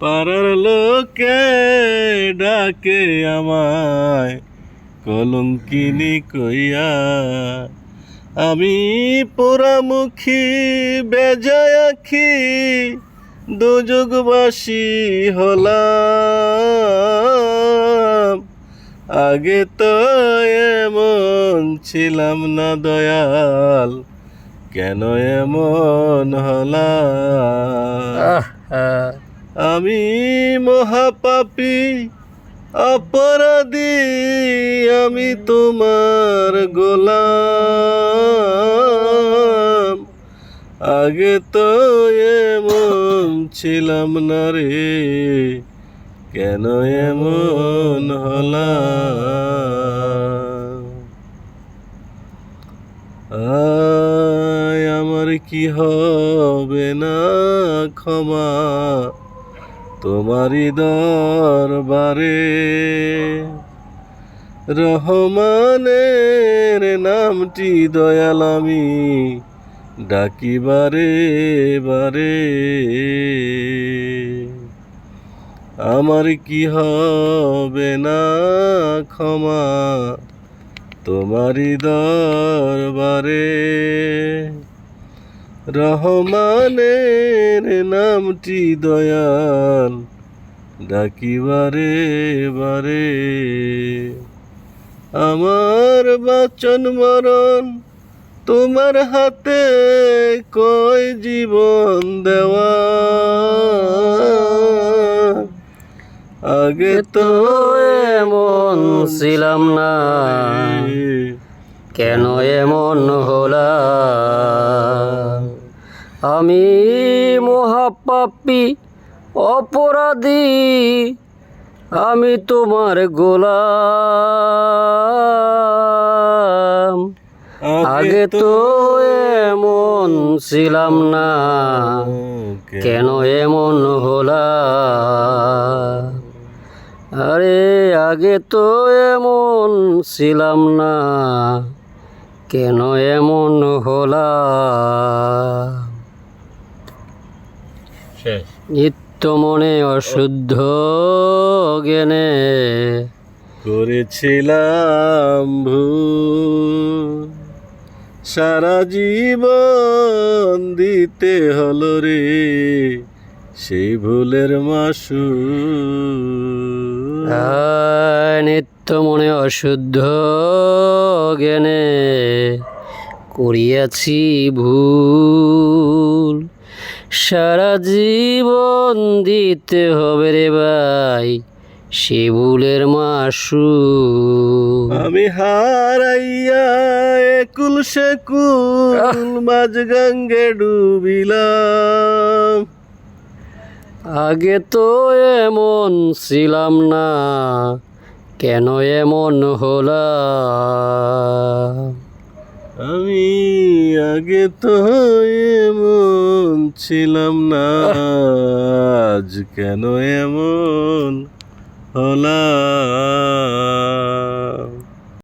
পাড়ার লোকে ডাকে আমায়, কলঙ্কিনী কইয়া, আমি পোড়ামুখী, বেজায় আখি, দুযুগবাসী হলাম। আগে তো এমন ছিলাম না দয়াল, কেন এমন হলাম? আমি মহাপাপী, অপরাধী, আমি তোমার গোলাম। আগে তো এমন ছিলাম না রে, কেন এমন হলাম? আমার কি হবে না ক্ষমা? তোমারই দরবারে রহমানের নামটি দয়াল আমি ডাকিবারে বারে। আমার কি হবে না ক্ষমা তোমারই দরবারে? রহমানের নামটি দয়াল, ডাকিবারে বারে। আমার বাচন মরণ তোমার হাতে কই জীবন দেওয়া? আগে তো এমন ছিলাম না, কেন এমন হলাম? আমি মহাপাপী অপরাধী আমি তোমার গোলাম। আগে তো এমন ছিলাম না কেন এমন হলাম আরে আগে তো এমন ছিলাম না কেন এমন হলাম নিত্য মনে অশুদ্ধ জ্ঞানে করেছিলাম ভুল। সারা জীবন দিতে হলো রে সেই ভুলের মাসু নিত্য মনে অশুদ্ধ জ্ঞানে করিয়াছি ভুল। সারা জীবন দিতে হবে রে ভাই শিবুলের মাসু। আমি হারাইয়া একুল সেকুল মাঝ গঙ্গে ডুবিলাম। আগে তো এমন ছিলাম না কেন এমন হলাম? আমি আগে তো এমন ছিলাম না আজ কেন এমন হলাম?